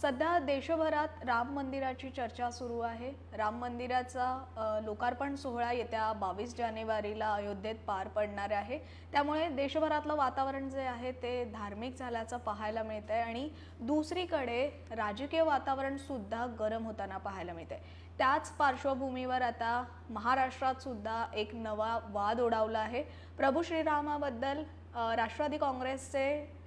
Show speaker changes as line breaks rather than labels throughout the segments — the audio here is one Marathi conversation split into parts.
सध्या देशभरात राम मंदिराची चर्चा सुरू आहे. राम मंदिराचा लोकार्पण सोहळा येत्या बावीस जानेवारीला अयोध्येत पार पडणार आहे. त्यामुळे देशभरातलं वातावरण जे आहे ते धार्मिक झाल्याचं पाहायला मिळत आहे आणि दुसरीकडे राजकीय वातावरणसुद्धा गरम होताना पाहायला मिळत आहे त्याच पार्श्वभूमीवर आता महाराष्ट्रात सुद्धा एक नवा वाद ओढावला आहे. प्रभू श्रीरामाबद्दल राष्ट्रवादी काँग्रेसचे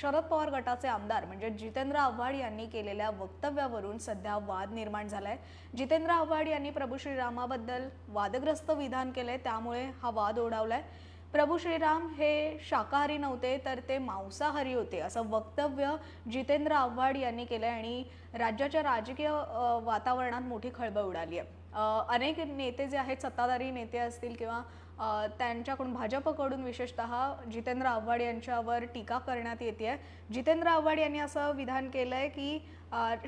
शरद पवार गटाचे आमदार म्हणजे जितेंद्र आव्हाड यांनी केलेल्या वक्तव्यावरून सध्या वाद निर्माण झालाय. जितेंद्र आव्हाड यांनी प्रभू श्रीरामाबद्दल वादग्रस्त विधान केलंय त्यामुळे हा वाद ओढावलाय. प्रभू श्रीराम हे शाकाहारी नव्हते तर ते मांसाहारी होते असं वक्तव्य जितेंद्र आव्हाड यांनी केलंय आणि राज्याच्या राजकीय वातावरणात मोठी खळबळ उडाली आहे अनेक नेते जे आहेत सत्ताधारी नेते असतील किंवा त्यांच्याकडून भाजपकडून विशेषतः जितेंद्र आव्हाड यांच्यावर टीका करण्यात येते आहे जितेंद्र आव्हाड यांनी असं विधान केलं आहे की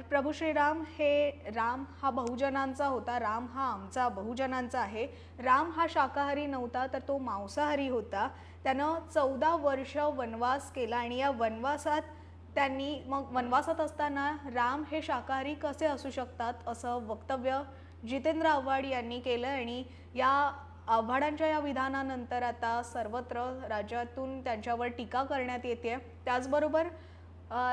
प्रभू श्रीराम हे राम हा बहुजनांचा होता राम हा आमचा बहुजनांचा आहे. राम हा शाकाहारी नव्हता तर तो मांसाहारी होता. त्यानं चौदा वर्ष वनवास केला आणि या वनवासात त्यांनी मग वनवासात असताना राम हे शाकाहारी कसे असू शकतात असं वक्तव्य जितेंद्र आव्हाड यांनी केलं आणि या आव्हाडांच्या या विधानानंतर आता सर्वत्र राज्यातून त्यांच्यावर टीका करण्यात येते त्याचबरोबर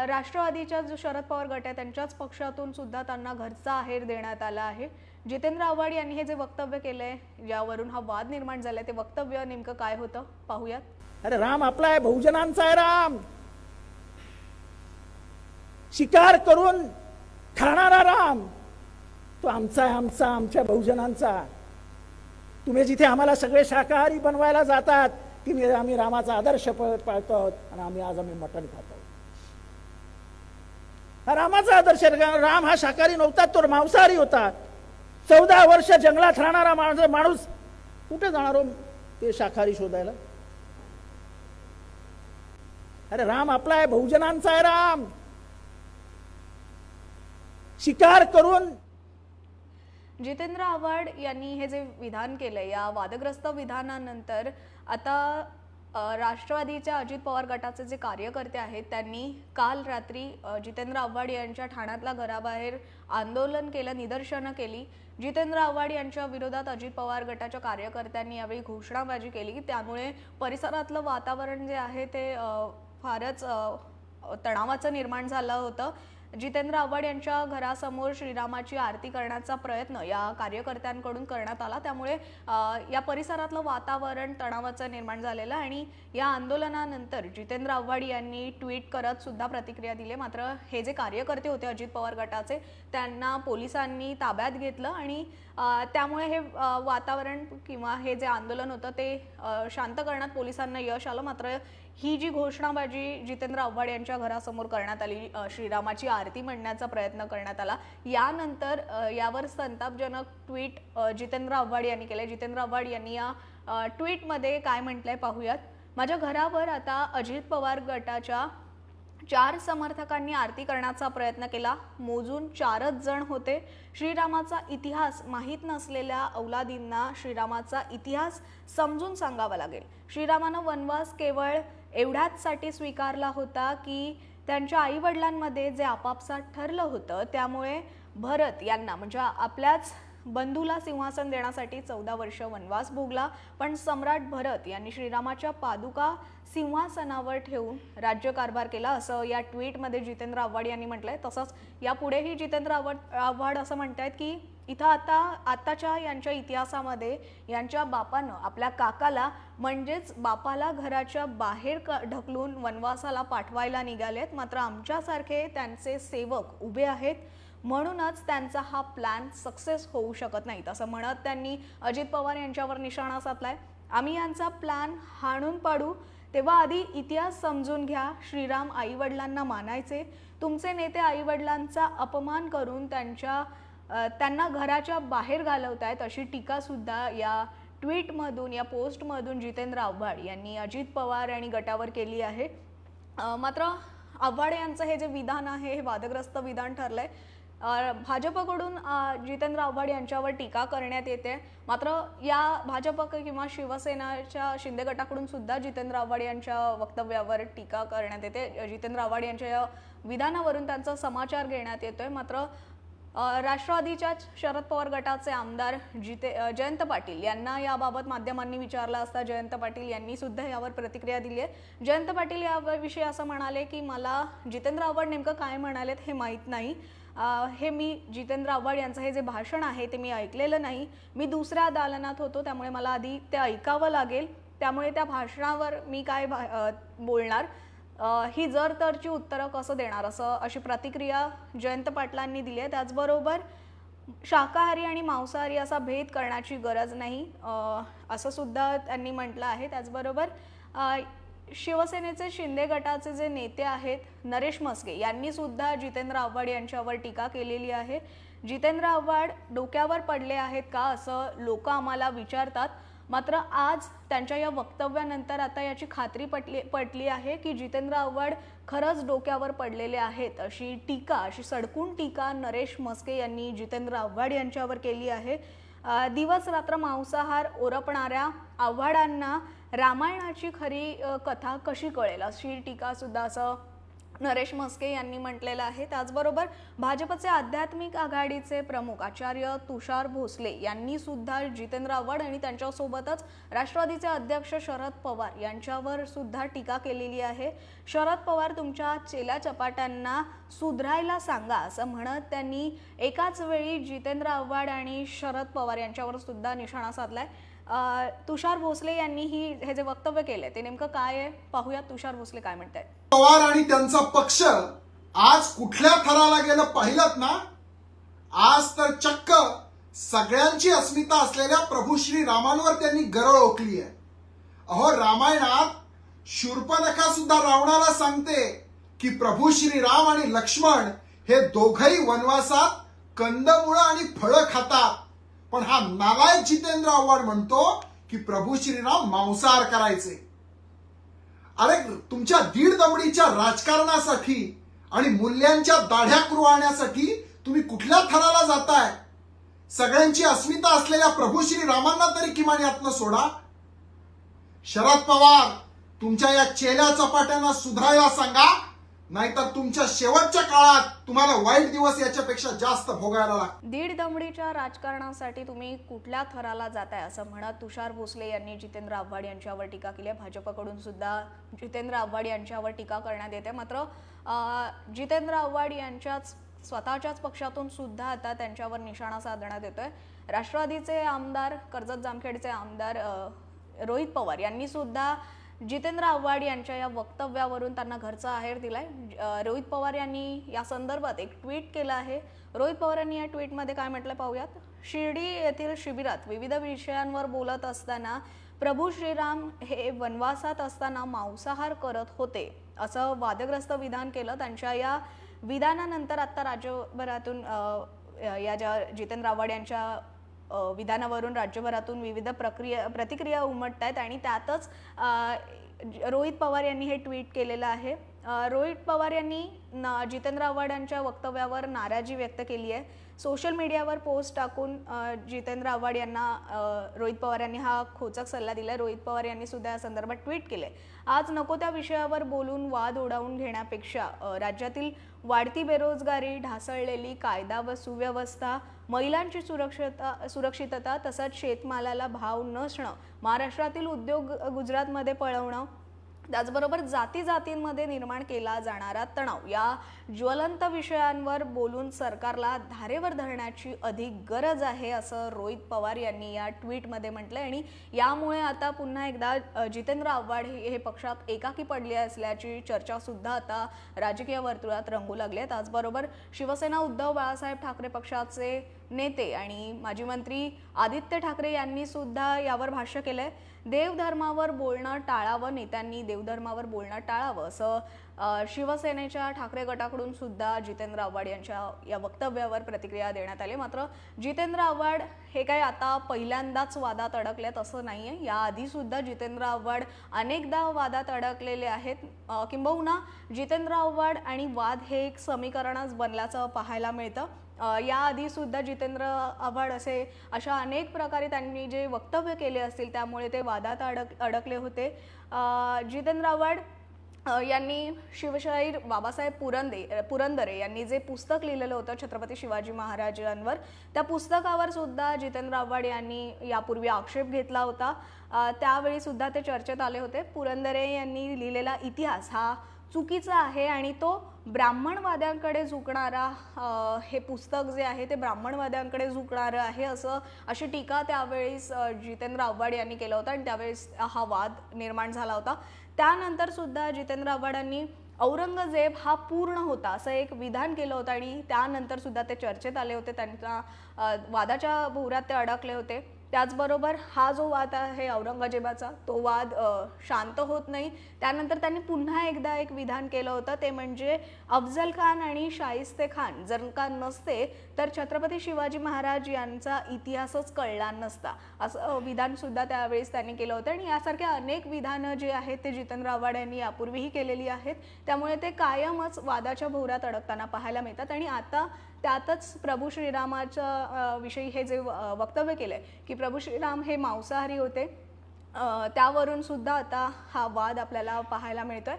राष्ट्रवादीच्या जो शरद पवार गट आहे त्यांच्याच पक्षातून सुद्धा त्यांना घरचा आहेर देण्यात आला आहे. जितेंद्र आव्हाड यांनी हे जे वक्तव्य केलंय यावरून हा वाद निर्माण झालाय. ते वक्तव्य नेमकं काय होतं? पाहूयात.
अरे राम आपला आहे बहुजनांचा आहे राम. शिकार करून खाणारा राम. तो आमचा आहे आमचा आमच्या बहुजनांचा. तुम्ही जिथे आम्हाला सगळे शाकाहारी बनवायला जातात की मी आम्ही रामाचा आदर्श पाळतो आहोत आणि आम्ही आज आम्ही मटण खातो हा रामाचा आदर्श राम हा शाकाहारी नव्हता तो मांसाहारी होता. चौदा वर्ष जंगलात राहणारा माणूस माणूस कुठे जाणार हो ते शाकाहारी शोधायला? अरे राम आपला आहे बहुजनांचा आहे राम. शिकार करून
जितेंद्र आव्हाड यांनी हे जे विधान केलं या वादग्रस्त विधानानंतर आता राष्ट्रवादीच्या अजित पवार गटाचे जे कार्यकर्ते आहेत त्यांनी काल रात्री जितेंद्र आव्हाड यांच्या ठाण्यातल्या घराबाहेर आंदोलन केलं निदर्शनं केली. जितेंद्र आव्हाड यांच्या विरोधात अजित पवार गटाच्या कार्यकर्त्यांनी यावेळी घोषणाबाजी केली. त्यामुळे परिसरातलं वातावरण जे आहे ते फारच तणावाचं निर्माण झालं होतं. जितेंद्र आव्हाड यांच्या घरासमोर श्रीरामाची आरती करण्याचा प्रयत्न या कार्यकर्त्यांकडून करण्यात आला. त्यामुळे या परिसरातलं वातावरण तणावाचं निर्माण झालेलं आणि या आंदोलनानंतर जितेंद्र आव्हाड यांनी ट्विट करत सुद्धा प्रतिक्रिया दिली. मात्र हे जे कार्यकर्ते होते अजित पवार गटाचे त्यांना पोलिसांनी ताब्यात घेतलं आणि त्यामुळे हे वातावरण किंवा हे जे आंदोलन होतं ते शांत करण्यात पोलिसांना यश आलं. मात्र ही जी घोषणाबाजी जितेंद्र आव्हाड यांच्या घरासमोर करण्यात आली श्रीरामाची आरती म्हणण्याचा प्रयत्न करण्यात आला यानंतर यावर संतापजनक ट्विट जितेंद्र आव्हाड यांनी केलं जितेंद्र आव्हाड यांनी या ट्विटमध्ये काय म्हटलंय पाहूयात. माझ्या घरावर आता अजित पवार गटाच्या चार समर्थकांनी आरती करण्याचा प्रयत्न केला. मोजून चारच जण होते. श्रीरामाचा इतिहास माहीत नसलेल्या औलादींना श्रीरामाचा इतिहास समजून सांगावा लागेल. श्रीरामानं वनवास केवळ एवढ्याचसाठी स्वीकारला होता की त्यांच्या आईवडिलांमध्ये जे आपापसात ठरलं होतं त्यामुळे भरत यांना म्हणजे आपल्याच बंधूला सिंहासन देण्यासाठी चौदा वर्ष वनवास भोगला. पण सम्राट भरत यांनी श्रीरामाच्या पादुका सिंहासनावर ठेवून राज्यकारभार केला असं या ट्विटमध्ये जितेंद्र आव्हाड यांनी म्हटलंय. तसंच यापुढेही जितेंद्र आव्हाड आव्हाड असं म्हणतायत की इथं आता आताच्या यांच्या इतिहासामध्ये यांच्या बापानं आपल्या काकाला म्हणजेच बापाला घराच्या बाहेर क- ढकलून वनवासाला पाठवायला निघालेत. मात्र आमच्यासारखे त्यांचे सेवक उभे आहेत. म्हणूनच त्यांचा हा प्लॅन सक्सेस होऊ शकत नाही असं म्हणत त्यांनी अजित पवार यांच्यावर निशाणा साधलाय. आम्ही यांचा प्लॅन हाणून पाडू. तेव्हा आधी इतिहास समजून घ्या. श्रीराम आईवडिलांना मानायचे. तुमचे नेते आईवडिलांचा अपमान करून त्यांच्या त्यांना घराच्या बाहेर घालवत आहेत अशी टीकासुद्धा या ट्विटमधून या पोस्टमधून जितेंद्र आव्हाड यांनी अजित पवार आणि गटावर केली आहे. मात्र आव्हाड यांचं हे जे विधान आहे हे वादग्रस्त विधान ठरलं आहे भाजपकडून जितेंद्र आव्हाड यांच्यावर टीका करण्यात येते. मात्र या भाजप किंवा शिवसेनाच्या शिंदे गटाकडून सुद्धा जितेंद्र आव्हाड यांच्या वक्तव्यावर टीका करण्यात येते. जितेंद्र आव्हाड यांच्या या विधानावरून त्यांचा समाचार घेण्यात येतोय. मात्र राष्ट्रवादीच्या राष्ट्रवादीच्याच शरद पवार गटाचे आमदार जिते जयंत पाटील यांना याबाबत माध्यमांनी विचारला असता जयंत पाटील यांनी सुद्धा यावर प्रतिक्रिया दिली आहे. जयंत पाटील याविषयी असं म्हणाले की मला जितेंद्र आव्हाड नेमकं काय म्हणालेत हे माहीत नाही. हे मी जितेंद्र आव्हाड यांचं हे जे भाषण आहे ते मी ऐकलेलं नाही. मी दुसऱ्या दालनात होतो त्यामुळे मला आधी ते ऐकावं लागेल. त्यामुळे त्या भाषणावर मी काय भा- बोलणार? ही जर तरची उत्तरं कसं देणार? असं अशी प्रतिक्रिया जयंत पाटलांनी दिली आहे. त्याचबरोबर शाकाहारी आणि मांसाहारी असा भेद करण्याची गरज नाही. असं सुद्धा त्यांनी म्हटलं आहे. त्याचबरोबर शिवसेनेचे शिंदे गटाचे जे नेते आहेत नरेश मस्के यांनी सुद्धा जितेंद्र आव्हाड यांच्यावर टीका केलेली आहे. जितेंद्र आव्हाड डोक्यावर पडले आहेत का असं लोक आम्हाला विचारतात. मात्र आज त्यांच्या या वक्तव्यानंतर आता याची खात्री पटली पटली आहे की जितेंद्र आव्हाड खरंच डोक्यावर पडलेले आहेत अशी टीका अशी सडकून टीका नरेश मस्के यांनी जितेंद्र आव्हाड यांच्यावर केली आहे. दिवस रात्र मांसाहार ओरपणाऱ्या आव्हाडांना रामायणाची खरी कथा कशी कळेल? अशी टीकासुद्धा असं नरेश मस्के यांनी म्हटलेलं आहे. त्याचबरोबर भाजपचे आध्यात्मिक आघाडीचे प्रमुख आचार्य तुषार भोसले यांनी सुद्धा जितेंद्र आव्हाड आणि त्यांच्यासोबतच राष्ट्रवादीचे अध्यक्ष शरद पवार यांच्यावर सुद्धा टीका केलेली आहे. शरद पवार तुमच्या चेल्या चपाट्यांना सुधरायला सांगा असं म्हणत त्यांनी एकाच वेळी जितेंद्र आव्हाड आणि शरद पवार यांच्यावर सुद्धा निशाणा साधलाय. तुषार भोसले यांनी ही हे जे वक्तव्य केलंय ते नेमकं काय आहे? पाहूया तुषार भोसले काय म्हणतात
पवार आणि त्यांचा पक्ष आज कुठल्या थराला गेलं पाहिलं ना? आज तर चक्क सगळ्यांची अस्मिता असलेल्या प्रभू श्री रामांवर त्यांनी गरळ ओकली आहे अहो रामायणात शूर्पनखा सुद्धा रावणाला सांगते की प्रभू श्री राम आणि लक्ष्मण हे दोघही वनवासात कंदमुळं आणि फळं खातात. पण हा नालायक जितेंद्र आव्हाड म्हणतो की प्रभू श्रीराम मांसाहार करायचे. अरे तुमच्या दीड दमडीच्या राजकारणासाठी आणि मूल्यांच्या दाढ्या कुरवाळण्यासाठी तुम्ही कुठल्या थराला जाताय? सगळ्यांची अस्मिता असलेल्या प्रभू श्री रामांना तरी किमान यातनं सोडा. शरद पवार तुमच्या या चेल्या चपाट्यांना सुधारायला सांगा. नाहीतर तुमच्या शेवटच्या काळात तुम्हाला वाईट दिवस याच्यापेक्षा जास्त भोगायला लागतील.
दीड दमडीच्या राजकारणासाठी तुम्ही कुठल्या थराला जाताय असं म्हणत तुषार भोसले यांनी जितेंद्र आव्हाड यांच्यावर टीका केली आहे. भाजपकडून सुद्धा जितेंद्र आव्हाड यांच्यावर टीका करण्यात येते. मात्र जितेंद्र आव्हाड यांच्याच स्वतःच्याच पक्षातून सुद्धा आता त्यांच्यावर निशाणा साधण्यात येतोय. राष्ट्रवादीचे आमदार कर्जत जामखेडचे आमदार रोहित पवार यांनी सुद्धा जितेंद्र आव्हाड यांच्या या वक्तव्यावरून त्यांना घरचा आहेर दिलाय. रोहित पवार यांनी या संदर्भात एक ट्विट केलं आहे. रोहित पवार यांनी या ट्विटमध्ये काय म्हटलं पाहूयात? शिर्डी येथील शिबिरात विविध विषयांवर बोलत असताना प्रभू श्रीराम हे वनवासात असताना मांसाहार करत होते. असं वादग्रस्त विधान केलं. त्यांच्या या विधानानंतर आता राज्यभरातून या ज्या जितेंद्र आव्हाड यांच्या विधानावरून राज्यभरातून विविध प्रक्रिया प्रतिक्रिया उमटत आहेत आणि त्यातच रोहित पवार यांनी हे ट्विट केलेलं आहे. रोहित पवार यांनी ना जितेंद्र आव्हाड यांच्या वक्तव्यावर नाराजी व्यक्त केली आहे. सोशल मीडियावर पोस्ट टाकून जितेंद्र आव्हाड यांना रोहित पवार यांनी हा खोचक सल्ला दिला. रोहित पवार यांनी सुद्धा या संदर्भात ट्विट केले आज नको त्या विषयावर बोलून वाद ओढावून घेण्यापेक्षा राज्यातील वाढती बेरोजगारी ढासळलेली कायदा व सुव्यवस्था महिलांची सुरक्षता सुरक्षितता तसंच शेतमालाला भाव नसणं महाराष्ट्रातील उद्योग गुजरातमध्ये पळवणं त्याचबरोबर जाती जातींमध्ये निर्माण केला जाणारा तणाव या ज्वलंत विषयांवर बोलून सरकारला धारेवर धरण्याची अधिक गरज आहे असं रोहित पवार यांनी या ट्विटमध्ये म्हटलंय. आणि यामुळे आता पुन्हा एकदा जितेंद्र आव्हाड हे हे पक्षात एकाकी पडले असल्याची चर्चासुद्धा आता राजकीय वर्तुळात रंगू लागली आहे. त्याचबरोबर शिवसेना उद्धव बाळासाहेब ठाकरे पक्षाचे नेते आणि माजी मंत्री आदित्य ठाकरे यांनी सुद्धा यावर भाष्य केलंय. देवधर्मावर बोलणं टाळावं नेत्यांनी देवधर्मावर बोलणं टाळावं असं शिवसेनेच्या ठाकरे गटाकडून सुद्धा जितेंद्र आव्हाड यांच्या या वक्तव्यावर प्रतिक्रिया देण्यात आली. मात्र जितेंद्र आव्हाड हे काय आता पहिल्यांदाच वादात अडकलेत असं नाही आहे याआधी सुद्धा जितेंद्र आव्हाड अनेकदा वादात अडकलेले आहेत. किंबहुना जितेंद्र आव्हाड आणि वाद हे एक समीकरणच बनल्याचं पाहायला मिळतं. याआधी सुद्धा जितेंद्र आव्हाड असे अशा अनेक प्रकारे त्यांनी जे वक्तव्य केले असतील त्यामुळे ते वादात अडक अडकले होते. जितेंद्र आव्हाड यांनी शिवशाहीर बाबासाहेब पुरंदे पुरंदरे यांनी जे पुस्तक लिहिलेलं होतं छत्रपती शिवाजी महाराजांवर त्या पुस्तकावर सुद्धा जितेंद्र आव्हाड यांनी यापूर्वी आक्षेप घेतला होता. त्यावेळी सुद्धा ते चर्चेत आले होते. पुरंदरे यांनी लिहिलेला इतिहास हा चुकीचा आहे आणि तो ब्राह्मणवाद्यांकडे झुकणारा हे पुस्तक जे आहे ते ब्राह्मणवाद्यांकडे झुकणारं आहे असं अशी टीका त्यावेळेस जितेंद्र आव्हाड यांनी केलं होतं आणि त्यावेळेस हा वाद निर्माण झाला होता. त्यानंतर सुद्धा जितेंद्र आव्हाडांनी औरंगजेब हा पूर्ण होता असं एक विधान केलं होतं आणि त्यानंतर सुद्धा ते चर्चेत आले होते. त्यांच्या वादाच्या भोवऱ्यात ते अडकले होते. त्याचबरोबर हा जो वाद आहे औरंगजेबाचा तो वाद शांत होत नाही. त्यानंतर त्यांनी पुन्हा एकदा एक विधान केलं होतं ते म्हणजे अफजल खान आणि शाहिस्ते खान जर का नसते तर छत्रपती शिवाजी महाराज यांचा इतिहासच कळला नसता. असं विधानसुद्धा विधान सुद्धा त्यावेळेस त्यांनी केलं होतं. आणि यासारख्या अनेक विधानं जे आहेत ते जितेंद्र आव्हाड यांनी यापूर्वीही केलेली आहेत. त्यामुळे ते कायमच वादाच्या भोवऱ्यात अडकताना पाहायला मिळतात. आणि आता त्यातच प्रभू श्रीरामाच्या विषयी हे जे वक्तव्य केलंय की प्रभू श्रीराम हे मांसाहारी होते. त्यावरून सुद्धा आता हा वाद आपल्याला पाहायला मिळतोय.